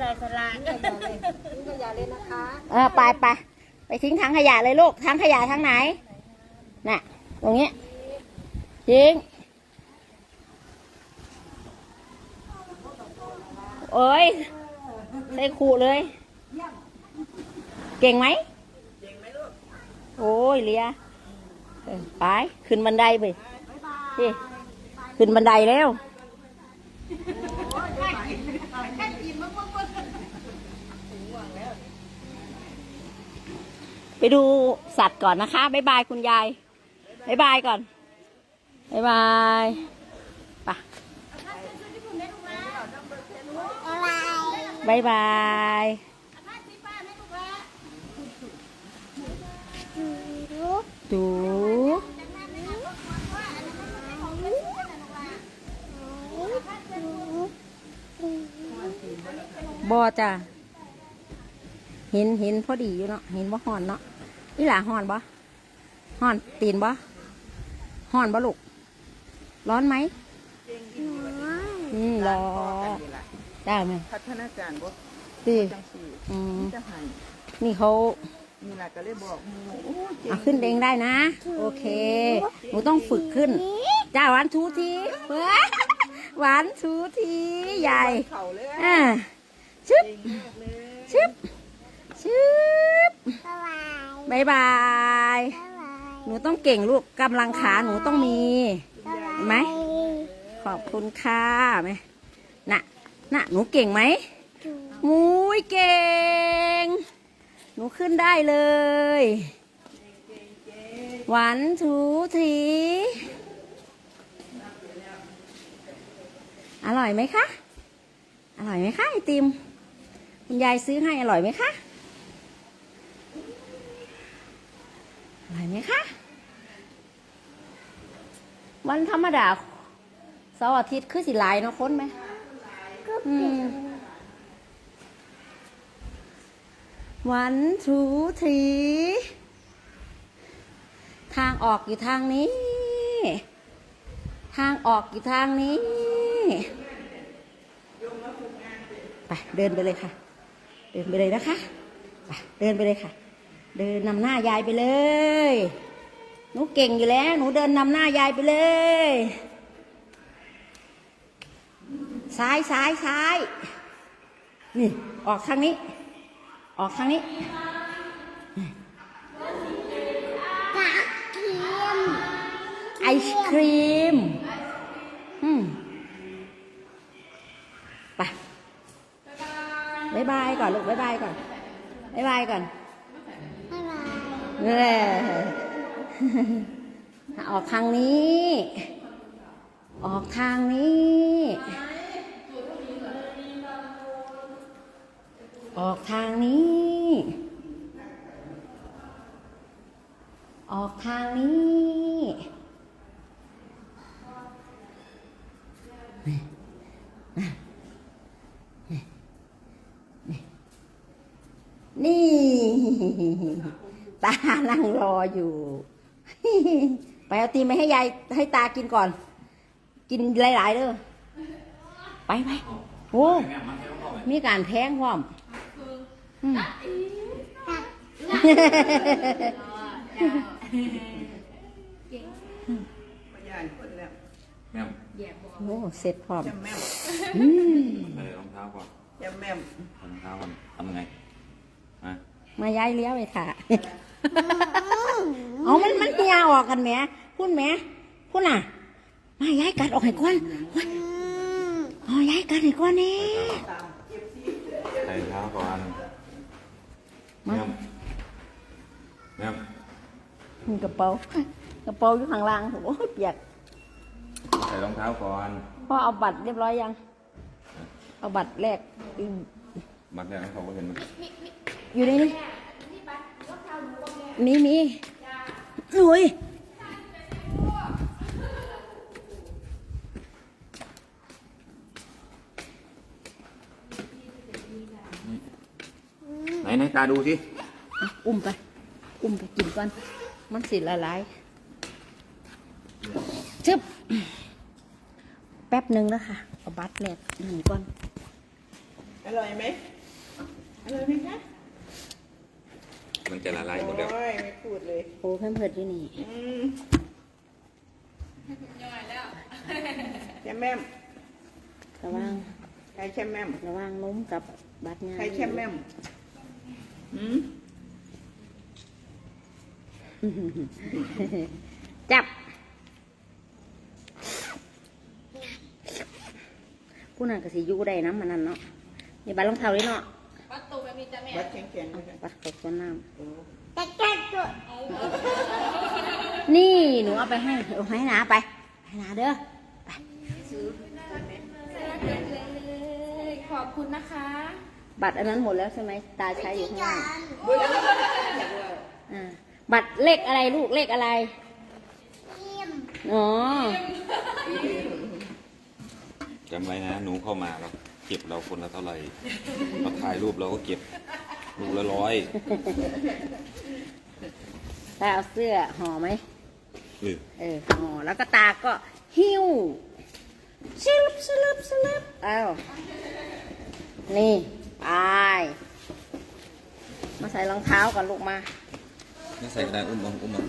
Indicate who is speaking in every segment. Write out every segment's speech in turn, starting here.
Speaker 1: ได้สลาก
Speaker 2: ทิ้งขยะเลยทิ้งขยะเลยนะคะ
Speaker 3: เออไปไปไปทิ้งถังขยะเลยลูกถังขยะทางไหนน่ะตรงนี้ทิ้งโอ้ยใส่ขู่เลย เก่งไหมโอ้ยเลียไป ขึ้นบันไดไปพี่ขึ้นบันไดแล้ว ไปดูสัตว์ก่อนนะคะบ๊ายบายคุณยายบ๊ายบายก่อนบ๊ายบายไปบ๊ายบายดูบอจ้ะเห็นเห็นพอดีอยู่เนาะเห็นว่าหอนเนาะ นี่หล่ะหอนบ่หอนตีนบ่หอนบ่ลูก ร้อนไหมอืมรอได้ไหม
Speaker 2: พัฒนาการบ่
Speaker 3: ตี
Speaker 2: จังสี่
Speaker 3: อืม
Speaker 2: จะให้
Speaker 3: นี่เขา
Speaker 2: นี่ล่ะก็เลยบอกหมูโอ้ยเก่ง
Speaker 3: เอาขึ้นเองได้นะ โอเค หนูต้องฝึกขึ้น จ้าหวานทูทีเฮ้ยหวานทูทีใหญ่
Speaker 2: เข่าเลย
Speaker 3: อ่าชึบ
Speaker 2: เก่งมากเลย
Speaker 3: ชึ บชึบบายบาย หนูต้องเก่งลูกกำลังขาหนูต้องมีเห็นไหม ขอบคุณค่ะไหมน่ะน่ะหนูเก่งไหมมุ้ยเก่ง หนูขึ้นได้เลยหวานถูทีอร่อยไหมคะ อร่อยไหมคะไอติม คุณยายซื้อให้อร่อยไหมคะ อร่อยไหมคะ วันธรรมดาเสาร์อาทิตย์คือสิลายเนาะคนไหมอืมวันทูทีทางออกอยู่ทางนี้ ทางออกอยู่ทางนี้ ไป เดินไปเลยค่ะ เดินไปเลยนะคะ ไป เดินไปเลยค่ะ เดินนำหน้ายายไปเลย หนูเก่งอยู่แล้ว หนูเดินนำหน้ายายไปเลย ซ้ายซ้ายซ้าย นี่ ออกทางนี้ ออกทางนี้ไอศครีม อืมไปบายบายก่อนลูกบายบายก่อนบายบายก่อนเน่ออกทางนี้ ออกทางนี้ ออกทางนี้ ออกทางนี้ ตานั่งร ออยู่ ไปเอาตีนไปให้ยายให้ตากินก่อน กินหลายๆเด้อไปไปโอ้มีการแท้งพร้อมอืม
Speaker 2: พยานคนแล้ว
Speaker 4: แม่ม
Speaker 3: โอ้เสร็จพร้อม
Speaker 2: จำแม่ม
Speaker 3: อืม
Speaker 4: ใส่รองเท้าก่อน
Speaker 2: จำแม่ม
Speaker 4: ใส่รองเท้าก่อนทำยังไงฮะ
Speaker 3: มาย้ายเลี้ยวไปค่ะ เอามันมันเหียออกกันแหมพูดแหมพูดน่ะ มาย้ายกัดออกให้ก่อนโอ้ยอ๋อย้ายกัดให้ก่อนนี่
Speaker 4: ใส่รองเท้าก่อน
Speaker 3: มา
Speaker 4: แม่มแม่ม
Speaker 3: มีกระเป๋ากระเป๋าอยู่ข้างล่างโอ้ยเปียก
Speaker 4: ใส่รองเท้าก่อน
Speaker 3: พ่อเอาบัตรเรียบร้อยยัง เอาบัตรแรกอืม
Speaker 4: มัดเนี่ยให้เขาก็เห็นมัน
Speaker 3: อยู่ในนี้มีมี อุ้ย
Speaker 4: ไหนไหนตาดูสิ
Speaker 3: อะอุ้มไป อุ้มไปกินก่อน มันสิละลายจึ๊บแป๊บหนึ่งแล้วค่ะเอาบัตรแรกหนีก่อน
Speaker 2: อร่อยไหมอร่อยไหมคะ
Speaker 4: มันจะละลายหมดแล้ว
Speaker 2: โอ้ยไม่พูดเลย
Speaker 3: โอ้เพิ่มเพิดอยู่นี่
Speaker 2: อืมแช่แม่ม
Speaker 3: ระวัง
Speaker 2: ใครแช่แม่ม
Speaker 3: ระวังล้มกับบัตรงาน
Speaker 2: ใครแช่แม่มอืม
Speaker 3: จับผู้นั้นก็สิอยู่ได้น้ำมันนั่นเนาะอย่าบัดรองเท้าเลยเนาะ
Speaker 2: วัดแข็งๆเลยค่ะ
Speaker 3: บัดกับต้นน้
Speaker 2: โอ้ำ
Speaker 3: นี่หนูเอาไปให้เอาให้นาไปให้นาเด้อ
Speaker 1: ขอบคุณนะคะ
Speaker 3: บัตรอันนั้นหมดแล้วใช่ไหมตาใช้อยู่ข้างล่างอ่าบัตรเลขอะไรลูกเลขอะไรอ๋อ
Speaker 4: จำไว้นะ หนูเข้ามาเรา เก็บเราคนละเท่าไหร่เราถ่ายรูปเราก็เก็บรูปละร้อย
Speaker 3: ตาเอาเสื้อห่อไหม
Speaker 4: เออ
Speaker 3: เออห่อแล้วก็ตาก็หิ้วสลึบสลึบสลึบอ้าวนี่ไปมาใส่รองเท้าก่อนลูกมา
Speaker 4: นี่ใส่กระดาษอุ้มเอาอุ้มเอา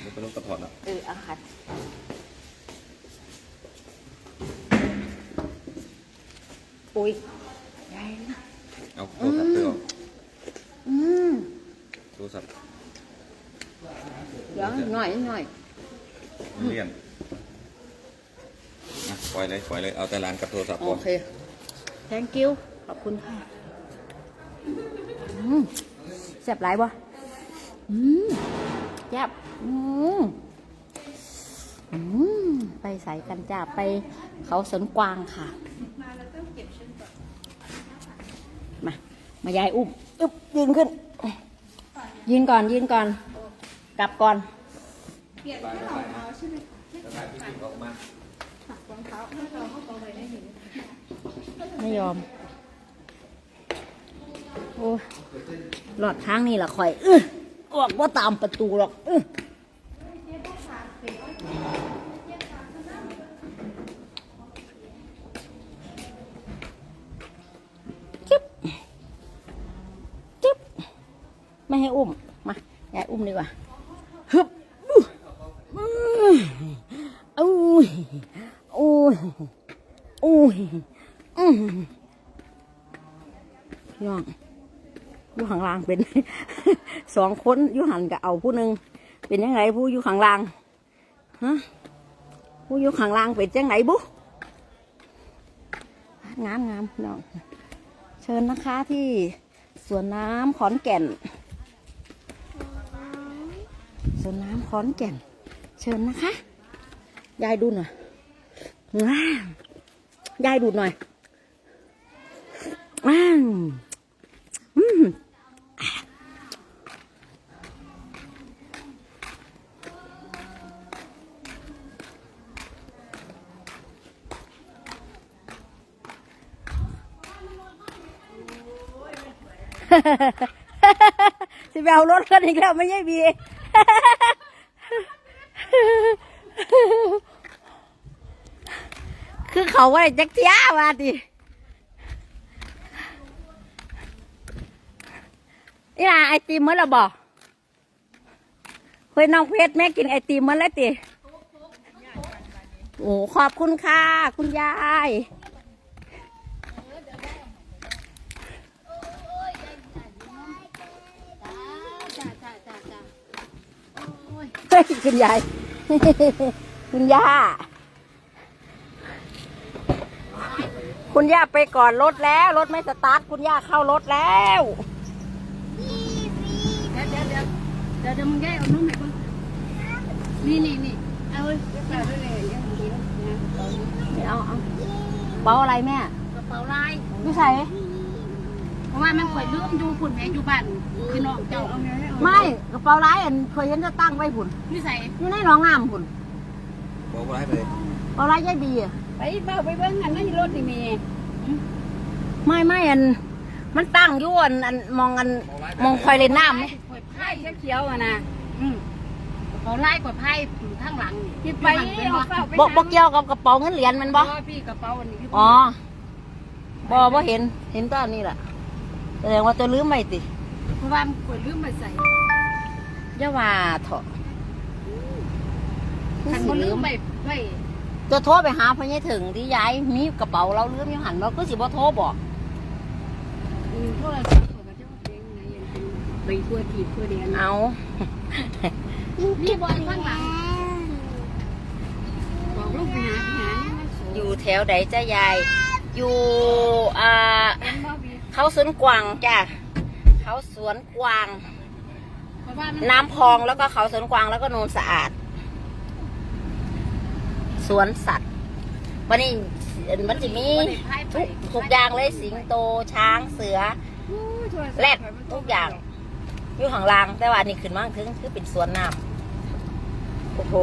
Speaker 4: เดี๋ยวไปลบกระถอดแล้ว
Speaker 3: เออเอาขัด อุ้ยใหญ่นะ
Speaker 4: เอาโทรศัพท์เธอเอา
Speaker 3: อืม
Speaker 4: โทรศัพท์
Speaker 3: เดี๋ยวหน่อยหน่อย
Speaker 4: เลี่ยนนะปล่อยเลยปล่อยเลย เอาแต่ร้านกับโทรศัพท์
Speaker 3: โอ
Speaker 4: ก่อน
Speaker 3: เค thank you ขอบคุณค่ะอืมแซ่บหลายบ่อืมแซ่บอืมอืมไปใส่กันจ้าไปเขาสวนกวางค่ะ มา มายายอุ้มอึ๊บยืนขึ้น ยืนก่อนยืนก่อน กลับก่อนไม่ยอม โอ้ยหลอดทางนี่ละข่อยอื้อออกว่าตามประตูหรอกอื้อ ว่าฮึบอู้อื้ออู้ยอู้ยอู้ยอือพี่น้องอยู่ข้างล่างเป็นสองคนอยู่หันกับเอาผู้หนึ่งเป็นยังไงผู้อยู่ข้างล่างฮะผู้อยู่ข้างล่างเป็นยังไงบุงามงามพี่น้องเชิญนะคะที่สวนน้ำขอนแก่น วนน้ำขอนแก่น เชิญนะคะ ยายดูหน่อยว้ายายดูหน่อยว้าวอืมสิไปเอารถกันอีกแล้วไม่ใช่บี คือเขาว่าจักเทียว่าดินี่ล่ะไอติมเมื่อเราบอกเฮ้ยน้องเพชรแม่กินไอติมเมื่อแล้วติโอ้ขอบคุณค่ะ คุณยายเฮ้ยคุณยาย คุณย่า คุณย่าไปก่อนรถแล้ว รถไม่สตาร์ทคุณย่าเข้ารถแล้ว
Speaker 1: เดี๋ยวเดี๋ยวเดี๋ยวเดี๋ยวเดี๋ยวมึงแยกเอานุ่มให้เบิ่งนี่นี่นี่เอาเว้ยกระเป๋าด้วยเลยยังดีนะ
Speaker 3: ไม่เอาเอาเป๋าอะไรแม่
Speaker 1: กระเป๋าลาย
Speaker 3: ไม่ใส่
Speaker 1: เพราะว่ามันข่อยลืมอยู่พุ่นแม่อยู่บ้านคือน้องเจ้าเอาไงเอา
Speaker 3: ไม่กระเป๋าร้ายอันเคยเห็นจะตั้งไว้ผุน
Speaker 1: นี่ใส่
Speaker 3: อยู่ในหนองงามผุน
Speaker 4: บอกไว้ไปเลย
Speaker 3: กระเป๋าร้ายยายบีอะ
Speaker 1: ไปเบ้าไปเบิ่งอันนั้นรถนี่มี
Speaker 3: ไม่ไม่อัน มันตั้งอยู่อันอันมองอันมองคอยเล่นน้ำไหม
Speaker 1: ข่อยไพ่เขียวๆอะนะอืมกระเป๋าลายข่อยไพ่อยู่ข้างหลังคิดไปเอาเปล่าไป
Speaker 3: บอกบอกเกี่ยวกับกระเป๋าเงินเหรียญมัน
Speaker 1: บ่
Speaker 3: บ่
Speaker 1: พี่กระเป๋าอันนี้อยู่
Speaker 3: อ๋อบอบ่เห็นเห็นตอนนี้แหละแสดงว่าตัวลืมไม่ติ
Speaker 1: เพราะว่ามันกดลืมมาใส่
Speaker 3: อย่าว่าเถอะ
Speaker 1: คันบ่ลืมไปไป
Speaker 3: จะโทรไปหาพ่อใหญ่ถึงที่ยายมีกระเป๋าเราลืมอยู่หันเราก็สิบ่โทรบอก
Speaker 1: อืมโทรศัพท์ก็จะว่าเป็นไงยังเป็นไปทั่วทีทั่วแดน
Speaker 3: เอา
Speaker 1: มีบอลข้างหลังบอกลูกไปหาไปหาเนี่ยมันสวย
Speaker 3: อยู่แถวใดจ้ายาย อยู่อ่า
Speaker 1: เป็นบ่บี
Speaker 3: เขาสวนกวางจ้ะเขาสวนกวาง
Speaker 1: เพราะว่ามัน
Speaker 3: น้ำพองแล้วก็เขาสวนกวางแล้วก็โนนสะอาด สวนสัตว์ วันนี้มันจะมีทุกทุกอย่างเลยสิงโตช้างเสือแรดทุกอย่างอยู่ข้างล่าง แต่ว่านี่ขึ้นมาถึงคือเป็นสวนน้ำโอ้โห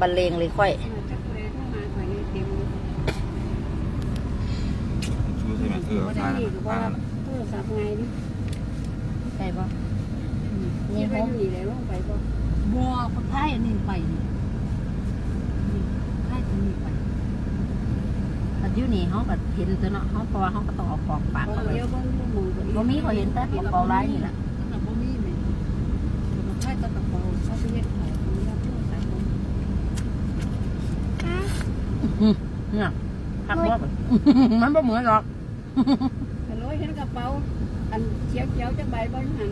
Speaker 3: บรรเลงเลยค่อย
Speaker 1: จักเลยเข้ามาข่อยนี่เต็ม
Speaker 4: รู้ใช่ไหมเออ
Speaker 1: บ่ได้
Speaker 4: มา
Speaker 1: นี่ก็บ่
Speaker 4: มา
Speaker 1: รับโทรศัพท์ไงนี่
Speaker 3: ใช่ปะ
Speaker 1: นี่ไปอยู่นี่เลยลงไปบ่
Speaker 5: บัวคนไทยอันนี้ไปนี่นี่ ยอันนี้ไป
Speaker 3: แต่อยู่นี่เขาก็เห็นตัวเนาะเขาเพราะว่าเขาก็ต้องเอาของปากเขาไป
Speaker 1: เดี๋ยบ่มี
Speaker 3: เขาเห็นแต่กระเป๋าลายนี่แหละ
Speaker 5: ตั้งแต่บ่มีเนไทยตะกระเป๋าเขาไปเฮ็ดของมีรับโทรศัพท์บ่
Speaker 3: เนี่ยพักว่ามันบ่เหมือนหรอก
Speaker 1: ฮัลโหลเห็นกระเป๋าอันเขียวๆจักใบบ่อยู่หั่น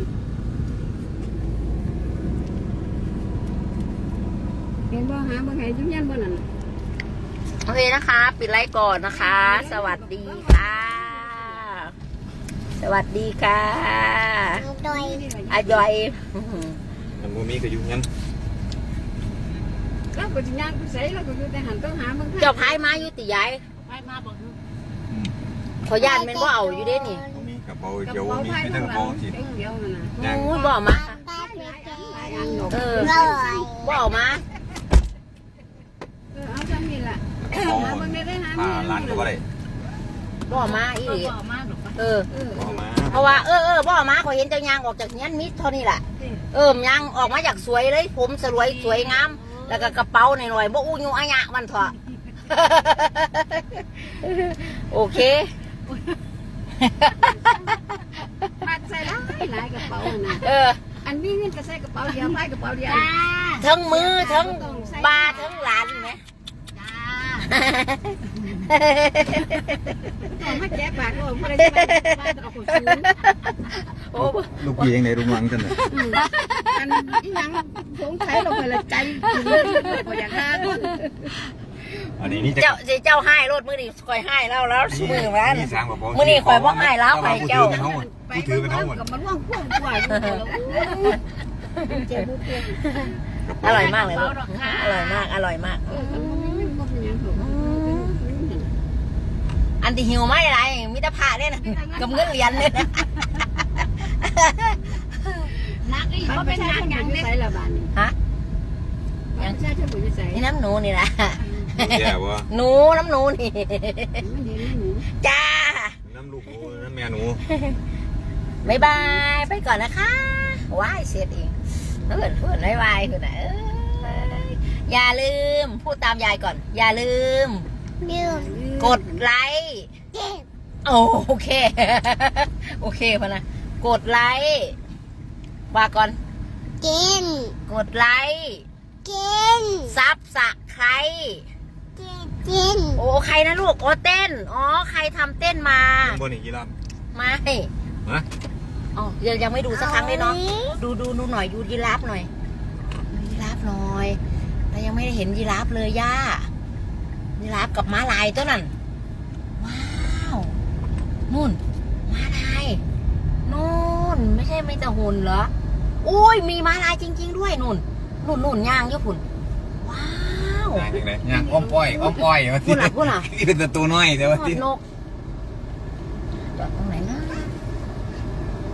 Speaker 1: เห็นบ่หาบ่ให้จุยันบ่นั่นน่ะ
Speaker 3: โอเคนะคะ ปิดไลฟ์ก่อนนะคะ สวัสดีค่ะ สวัสดีค่ะอายอย
Speaker 4: มันบ่มีก็อยู่งั้น
Speaker 1: แล้วก็สิย่างไปใส่แล้วก็อยู่แต่หันต้องหาเบิ่ง
Speaker 3: เจ้าพายมาอยู่ติยาย
Speaker 5: ไปมาบอก
Speaker 4: อืม
Speaker 3: ขอยานแมันบ่เอาอยู่เด้นี่
Speaker 4: บ่มีกระเป๋าก
Speaker 1: ระ
Speaker 4: เขียวบ่
Speaker 1: เป๋า
Speaker 4: มี
Speaker 1: ไผ่
Speaker 4: ไม่
Speaker 1: ข้า
Speaker 4: ใช่
Speaker 1: ง
Speaker 4: ก
Speaker 1: ห
Speaker 4: ระ
Speaker 1: ลั
Speaker 4: เป๋างสิ
Speaker 1: เดียวนั่นน่ะ
Speaker 4: ย่าง
Speaker 3: โอ้ยบ่เอามา
Speaker 1: หลายอันดอก
Speaker 3: เออบ่เอามา
Speaker 1: เออเอาจังนี่ล่ะ หาเบิ่งได้ได้หา
Speaker 4: ผ้าร้านก็บ่ได้
Speaker 3: บ่เอามาอีหลี
Speaker 5: บอกมากหรอกปะ
Speaker 3: เออ
Speaker 1: เออ
Speaker 4: บ่เอามา
Speaker 3: เพราะว่าเออเออบ่เอามาขอยเห็นเจ้ายางออกจากเนี้ยมิดเท่านี้แหละเออยางออกมาจากสวยเลย ผมสวยสวยงาม แล้วก็กระเป๋าหน่อยๆบ่อู้ยูอะยะมันเถอะ โอเค
Speaker 1: ปัดใส่หลายหลายกระเป๋าน่ะ
Speaker 3: เออ
Speaker 1: อันนี้เงินก็ใส่กระเป๋าเดียวไผ่กระเป๋าเดียว
Speaker 3: ทั้งมือทั้งบาทั้งหลานไหม
Speaker 1: ต้องมาแจกปากโลกบ่ได้ไปบ้านเอาคนซื้อ
Speaker 3: โอ้
Speaker 4: ลูกพี่ยังไงลุงหลังกันน่ะ
Speaker 1: อันอีหยังสงสัยลงไปละใจกินเลยบ่อยากหาคน
Speaker 4: อันนี้นี่จะ
Speaker 3: เจ้าเจ้าให้รถมือนี่คอยให้แล้วแล้วมือมัน
Speaker 4: นี่สร้างกระเป๋า
Speaker 3: มื้อนี้ข่อยบ่ให้แล้วให้เจ้า
Speaker 4: ผู้ถือเป็นเฮาหมด
Speaker 1: กับมันว่างพ่วงกว่าอยู่แล้วเจ็บบ่เจ็บ
Speaker 3: อร่อยมากเลยลูกอร่อยมากอร่อยมาก
Speaker 1: เออมันบ่เป็นหยังหรอก
Speaker 3: อันที่หิวไม่ไรมิตรภาเนี่ยนะกับเงินเหรียญเนี่ยนะ
Speaker 5: นักอีก
Speaker 1: มัน
Speaker 5: ก็
Speaker 1: เป็
Speaker 5: เป็นน
Speaker 1: หยั
Speaker 5: นั
Speaker 1: ง
Speaker 5: ก
Speaker 1: ห
Speaker 5: อ
Speaker 1: ยั
Speaker 5: ย่างง
Speaker 1: ได้
Speaker 5: เด็ก
Speaker 1: ใส่ละบาดนี้
Speaker 3: ฮะ
Speaker 1: ยังใช่ใช่บ่ได้ใส่
Speaker 3: นี่น้ำหนูนี่แหละ
Speaker 4: แย่บ่
Speaker 3: หนูน้ำหนูนี่
Speaker 1: มันเห็นหนู
Speaker 3: จ้า
Speaker 4: น้ำลูกหนูน้ำแม่หนู
Speaker 3: บายบายไปก่อนนะคะว้ายเสียเองเพื่อนเพื่อนบายบายคุณนะเอ้ยอย่าลืม พูดตามยายก่อน อย่าลืม กดไลค์โอโอเค โอเคพอนะ กดไลค์ว่าก่อน
Speaker 6: กิน
Speaker 3: กดไลค์
Speaker 6: กิน
Speaker 3: ซับสะใคร
Speaker 6: กิน
Speaker 3: โอ้ใครนะลูกโอ้เต้น อ๋อ ใครทำเต้นมา
Speaker 4: บนอีกกี่รอบ
Speaker 3: ไม่
Speaker 4: ฮะ
Speaker 3: อ๋อยังยังไม่ดูสักครั้งเลยเนาะ ดูดูดูหน่อย ดูยีราฟหน่อยดูยีราฟหน่อยเรายังไม่ได้เห็นยีราฟเลยย่า ยีราฟกับม้าลายตัวนั้น ว้าวนู่นม้าลายนู่นไม่ใช่ไม่แต่หุ่นเหรออุ้ยมีม้าลายจริง ๆ ด้วยนู่นนู่นนู่นย่างญี่ปุ่นว้าว
Speaker 4: ย่างยังไงย่างอ้อมป้อยอ้อมป้อยว่า
Speaker 3: พูดล่ะพูดล่ะ
Speaker 4: นี่เป็นตัวน้อยแต่ว่า
Speaker 3: ทอ
Speaker 4: ที่
Speaker 3: ดนก